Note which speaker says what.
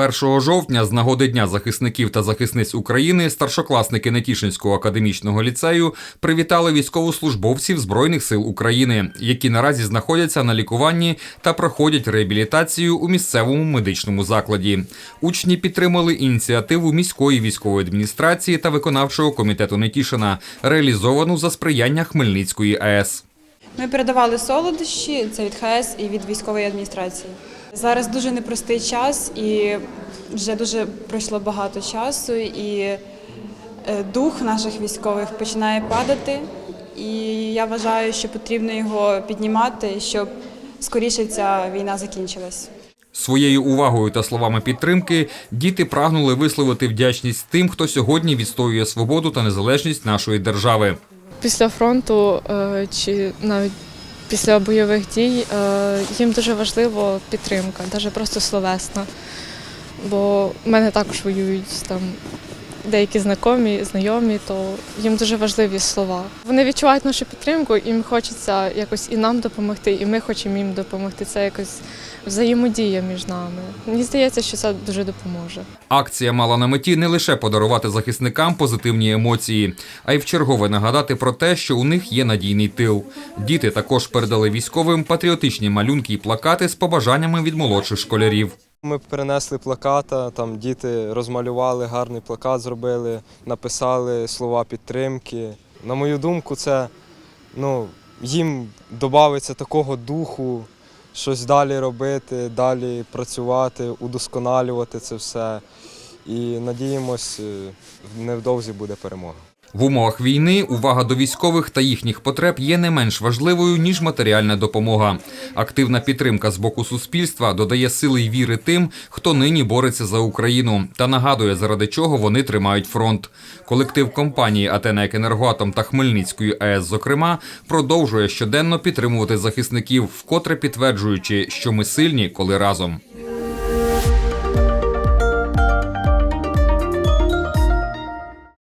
Speaker 1: 1 жовтня з нагоди Дня захисників та захисниць України старшокласники Нетішинського академічного ліцею привітали військовослужбовців Збройних сил України, які наразі знаходяться на лікуванні та проходять реабілітацію у місцевому медичному закладі. Учні підтримали ініціативу міської військової адміністрації та виконавчого комітету Нетішина, реалізовану за сприяння Хмельницької АЕС.
Speaker 2: Ми передавали солодощі, це від ХС і від військової адміністрації. Зараз дуже непростий час і вже дуже пройшло багато часу, і е, дух наших військових починає падати. І я вважаю, що потрібно його піднімати, щоб скоріше ця війна закінчилась.
Speaker 1: Своєю увагою та словами підтримки діти прагнули висловити вдячність тим, хто сьогодні відстоює свободу та незалежність нашої держави.
Speaker 3: Після фронту е, чи навіть після бойових дій е, їм дуже важлива підтримка, навіть просто словесна. Бо в мене також воюють там деякі знайомі, знайомі, то їм дуже важливі слова. Вони відчувають нашу підтримку, їм хочеться якось і нам допомогти, і ми хочемо їм допомогти. Це якось взаємодія між нами. Мені здається, що це дуже допоможе.
Speaker 1: Акція мала на меті не лише подарувати захисникам позитивні емоції, а й вчергове нагадати про те, що у них є надійний тил. Діти також передали військовим патріотичні малюнки і плакати з побажаннями від молодших школярів.
Speaker 4: Ми принесли плаката, там діти розмалювали гарний плакат, зробили, написали слова підтримки. На мою думку, це ну, їм додається такого духу, щось далі робити, далі працювати, удосконалювати це все. І надіємось, е, невдовзі буде перемога.
Speaker 1: В умовах війни увага до військових та їхніх потреб є не менш важливою ніж матеріальна допомога. Активна підтримка з боку суспільства додає сили й віри тим, хто нині бореться за Україну, та нагадує, заради чого вони тримають фронт. Колектив компанії «Атена Енергоатом» та Хмельницької АЕС, зокрема, продовжує щоденно підтримувати захисників, вкотре підтверджуючи, що ми сильні, коли разом.